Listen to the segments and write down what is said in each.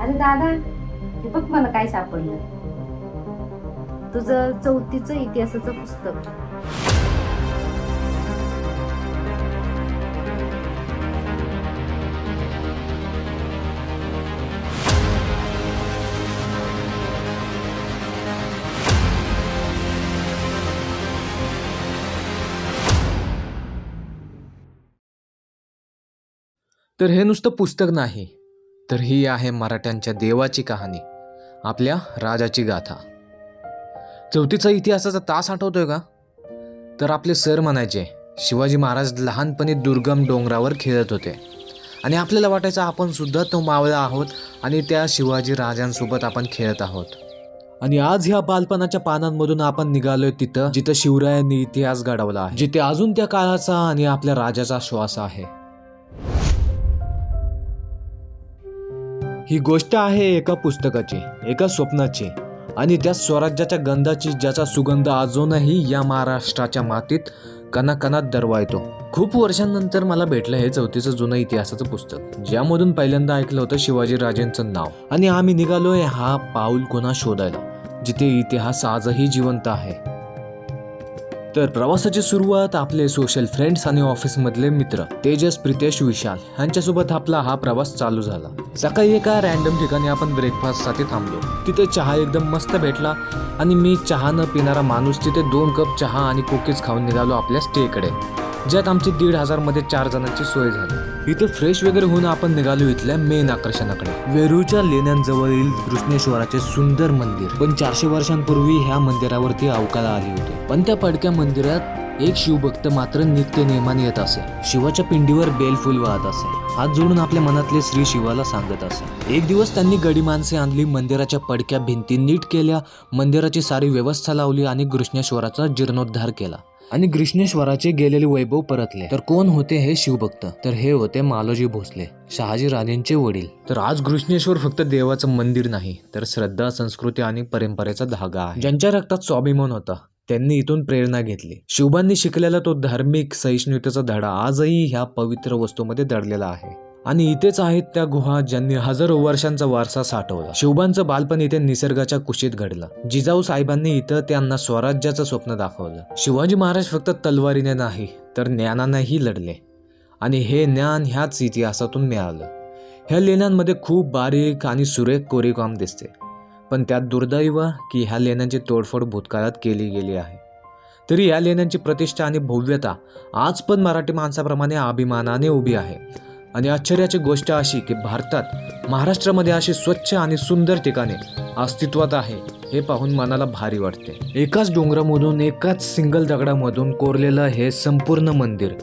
अरे दादा हे बघ मला काय सापडलं. तुझं चौथीचं इतिहासाचं पुस्तक. तर हे नुसतं पुस्तक नाही. तर ही आहे मराठ्यांच्या देवाची कहाणी आपल्या राजाची गाथा. चौथीचा इतिहासाचा तास आठवतोय का? तर आपले सर म्हणायचे शिवाजी महाराज लहानपणी दुर्गम डोंगरावर खेळत होते आणि आपल्याला वाटायचं आपण सुद्धा तो मावळा आहोत आणि त्या शिवाजी राजांसोबत आपण खेळत आहोत. आणि आज ह्या बालपणाच्या पानांमधून आपण निघालोय तिथं जिथं शिवरायांनी इतिहास घडवला आहे जिथे अजून त्या काळाचा आणि आपल्या राजाचा श्वास आहे. ही गोष्ट आहे एका पुस्तकाची एका स्वप्नाची. आणि त्या स्वराज्याच्या गंधाची ज्याचा सुगंध अजूनही या महाराष्ट्राच्या मातीत कणाकणात दरवायतो खूप वर्षांनंतर मला भेटलं हे चौथीचं जुनं इतिहासाचं पुस्तक ज्यामधून पहिल्यांदा ऐकलं होतं शिवाजी राजेंचं नाव. आणि आम्ही निघालोय हा पाऊल कोणा शोधायला जिथे इतिहास आजही जिवंत आहे. तर प्रवासाची सुरुवात आपले सोशल फ्रेंड्स आणि ऑफिसमधले मित्र तेजस प्रितेश विशाल यांच्यासोबत आपला हा प्रवास चालू झाला. सकाळी एका रॅन्डम ठिकाणी आपण ब्रेकफास्टसाठी थांबलो. तिथे चहा एकदम मस्त भेटला आणि मी चहा न पिणारा माणूस तिथे दोन कप चहा आणि कुकीज खाऊन निघालो आपल्या स्टेकडे ज्यात आमची दीड हजारमध्ये चार जणांची सोय झाली. इथे फ्रेश वगैरे होऊन आपण निघालो इथल्या मेन आकर्षणाकडे. वेरूळच्या लेण्यांजवळील कृष्णेश्वराचे सुंदर मंदिर. पण चारशे वर्षांपूर्वी ह्या मंदिरावरती अवकाळ आली होती. पण त्या पडक्या मंदिरात एक शिवभक्त मात्र नित्य नियमाने येत असे. शिवाच्या पिंडीवर बेलफुल वाहत असे. हात जोडून आपल्या मनातले श्री शिवाला सांगत असे. एक दिवस त्यांनी गडी माणसे आणली मंदिराच्या पडक्या भिंती नीट केल्या मंदिराची सारी व्यवस्था लावली आणि कृष्णेश्वराचा जीर्णोद्धार केला. आणि कृष्णेश्वराचे गेलेले वैभव परतले. तर कोण होते हे शिवभक्त? तर हे होते मालोजी भोसले शहाजी राजेंचे वडील. तर आज कृष्णेश्वर फक्त देवाचं मंदिर नाही तर श्रद्धा संस्कृती आणि परंपरेचा धागा आहे. ज्यांच्या रक्तात स्वाभिमान होता त्यांनी इथून प्रेरणा घेतली. शिवबांनी शिकलेला तो धार्मिक सहिष्णुतेचा धडा आजही ह्या पवित्र वस्तूमध्ये दडलेला आहे. आणि इथेच आहेत त्या गुहा ज्यांनी हजारो वर्षांचा वारसा साठवला. शिवबांचं बालपण इथे निसर्गाच्या कुशीत घडलं. जिजाऊ साहेबांनी इथं त्यांना स्वराज्याचं स्वप्न दाखवलं. शिवाजी महाराज फक्त तलवारीने नाही तर ज्ञानानेही लढले. आणि हे ज्ञान ह्याच इतिहासातून मिळालं. ह्या लेण्यांमध्ये खूप बारीक आणि सुरेख कोरीकाम दिसते. पण त्यात दुर्दैव की ह्या लेण्यांची तोडफोड भूतकाळात केली गेली आहे. तरी या लेण्यांची प्रतिष्ठा आणि भव्यता आज पण मराठी माणसाप्रमाणे अभिमानाने उभी आहे. आणि आश्चर्याची गोष्ट अशी की भारतात महाराष्ट्रामध्ये अशी स्वच्छ आणि सुंदर ठिकाणे अस्तित्वात आहे हे पाहून मनाला भारी वाटते. एकाच डोंगरामधून एकाच सिंगल दगडामधून कोरलेलं हे संपूर्ण मंदिर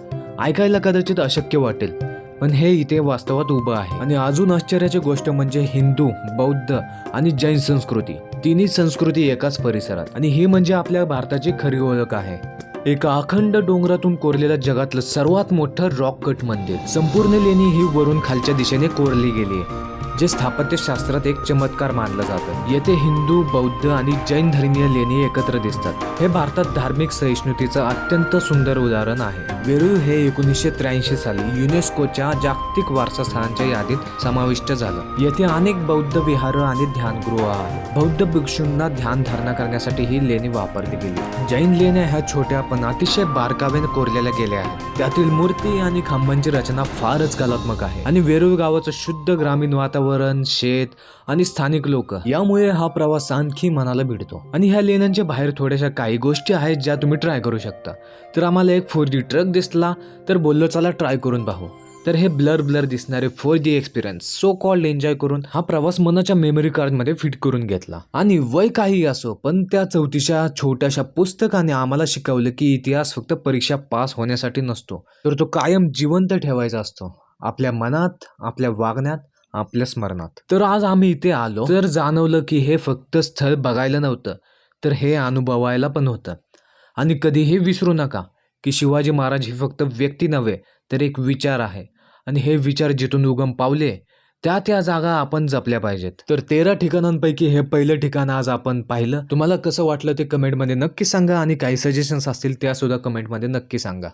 ऐकायला कदाचित अशक्य वाटेल पण हे इथे वास्तवात उभं आहे. आणि अजून आश्चर्याची गोष्ट म्हणजे हिंदू बौद्ध आणि जैन संस्कृती. तिन्ही संस्कृती एकाच परिसरात. आणि ही म्हणजे आपल्या भारताची खरी ओळख आहे. एका अखंड डोंगरातून कोरलेलं जगातलं सर्वात मोठं रॉक कट मंदिर. संपूर्ण लेणी ही वरून खालच्या दिशेने कोरली गेली आहे. जे स्थापत्यशास्त्रात एक चमत्कार मानलं जातं. येथे हिंदू बौद्ध आणि जैन धर्मीय लेणी एकत्र दिसतात. हे भारतात धार्मिक सहिष्णुतेचं अत्यंत सुंदर उदाहरण आहे. वेरूळ हे एकोणीसशे त्र्याऐंशी साली युनेस्कोच्या जागतिक वारसा स्थळांच्या यादीत समाविष्ट झालं. येथे अनेक बौद्ध विहार आणि ध्यानगृह आहेत. बौद्ध भिक्षूंना ध्यान धारणा करण्यासाठी ही लेणी वापरली गेली. जैन लेण्या ह्या छोट्या पण अतिशय बारकावेने कोरलेल्या गेल्या आहेत. त्यातील मूर्ती आणि खांबांची रचना फारच कलात्मक आहे. आणि वेरूळ गावाचं शुद्ध ग्रामीण वातावरण वातावरण शेत आणि स्थानिक लोक यामुळे हा प्रवास आणखी मनाला भिडतो. आणि ह्या लेण्यांच्या बाहेर थोड्याशा काही गोष्टी आहेत ज्या तुम्ही ट्राय करू शकता. तर आम्हाला एक फोर जी ट्रक दिसला तर बोललो चला ट्राय करून पाहू. तर हे ब्लर ब्लर दिसणारे four D experience so called enjoy करून हा प्रवास मनाच्या मेमरी कार्डमध्ये फिट करून घेतला. आणि वय काही असो पण त्या चौथीच्या छोट्याशा पुस्तकाने आम्हाला शिकवलं की इतिहास फक्त परीक्षा पास होण्यासाठी नसतो तर तो कायम जिवंत ठेवायचा असतो. आपल्या मनात आपल्या वागण्यात आपल्या स्मरणात. तर आज आम्ही इथे आलो तर जाणवलं की हे फक्त स्थळ बघायला नव्हतं तर हे अनुभवायला पण होतं. आणि कधीही विसरू नका की शिवाजी महाराज ही फक्त व्यक्ती नव्हे तर एक विचार आहे. आणि हे विचार जिथून उगम पावले त्या त्या जागा आपण जपल्या पाहिजेत. तर तेरा ठिकाणांपैकी हे पहिलं ठिकाण आज आपण पाहिलं. तुम्हाला कसं वाटलं ते कमेंटमध्ये नक्की सांगा आणि काही सजेशन्स असतील त्या सुद्धा कमेंटमध्ये नक्की सांगा.